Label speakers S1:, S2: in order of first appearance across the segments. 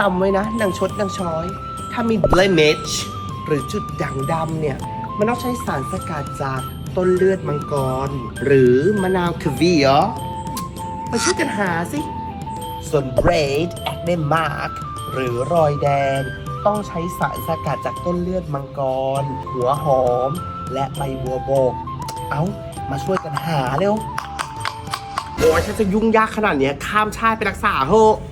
S1: จำไว้นะนางชดนางช้อย ถ้ามี blemish หรือจุดด่างดำเนี่ย มันต้องใช้สารสกัดจากต้นเลือดมังกร หรือมะนาวควีเหรอมาช่วยกันหาสิ ส่วน braid acne mark หรือรอยแดง ต้องใช้สารสกัดจากต้นเลือดมังกร หัวหอม และใบบัวบก เอามาช่วยกันหาเร็วโอ้ยฉันจะยุ่งยากขนาดเนี้ยข้ามชาติไปรักษาเถอะ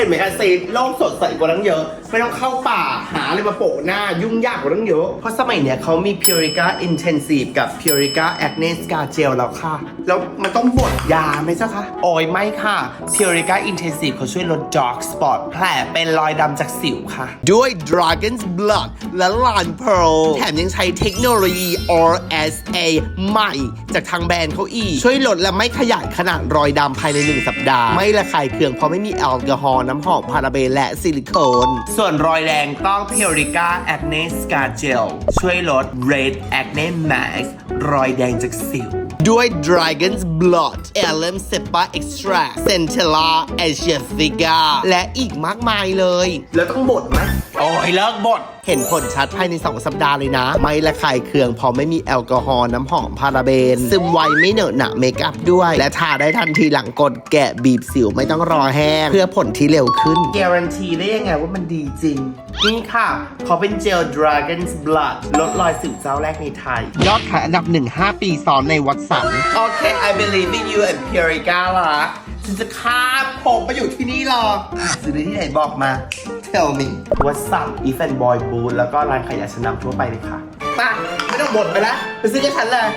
S1: เห็นไหมคะซีโลกสดใสกว่านั้นเยอะ ไม่ต้องเข้าป่าหาอะไรมาโปะหน้ายุ่งยากกว่านั้นเยอะ เพราะสมัยเนี้ยเขามี Purica Intensive กับ Purica Acne Scar Gel แล้วค่ะ แล้วมันต้องบดยาไหมเจ้าคะโอ้ยไม่ค่ะ Purica Intensive เขาช่วยลด dark spot แผลเป็นรอยดำจากสิวค่ะ ด้วย Dragon's Blood และ Line Pearl แถมยังใช้เทคโนโลยี RSA ใหม่ จากทางแบรนด์เขาอีก ช่วยลดและไม่ขยายขนาดรอยดำภายใน 1 สัปดาห์ ไม่ระคายเคืองเพราะไม่มีแอลกอฮอล์น้ำหอมพาราเบนและซิลิโคนส่วนรอยแดงต้องพิอริก้าแอคเนสกาเจลช่วยลด Red Acne Max รอยแดงจากสิว ด้วย Dragon's Blood e l e m Sepa Extract Centella Asiatica และอีกมากมายเลย แล้วต้องบดไหมโอ้ยเลิกบดเห็นผลชัดภายใน 2 สัปดาห์เลยนะ ไม่ระคายเคืองเพอไม่มีแอลกอฮอล์น้ำหอมพาราเบน ซึมไวไม่เหนอะหนะเมคอัพด้วย และทาได้ทันทีหลังกดแกะบีบสิวไม่ต้องรอแห้ง เพื่อผลที่เร็วขึ้นการันตีได้ยังไงว่ามันดีจริง นี่ค่ะขอเป็นเจล Dragon's Blood ลดรอยสิวเจ้าแรกในไทย ยอดขายอันดับ1 5ปีซ้อนในวัดสัน โอเค I believe in you and Purica ละฉันจะข้ามผมมาอยู่ที่นี่หรอกหาซื้อได้ที่ไหนบอกมา Tell me วัดสัน If and Boy Boot แล้วก็ร้านขายยาชั้นนำทั่วไปเลยค่ะไป่ะ ไม่ต้องบ่นไปแล้วไปซื้อกับฉันเลย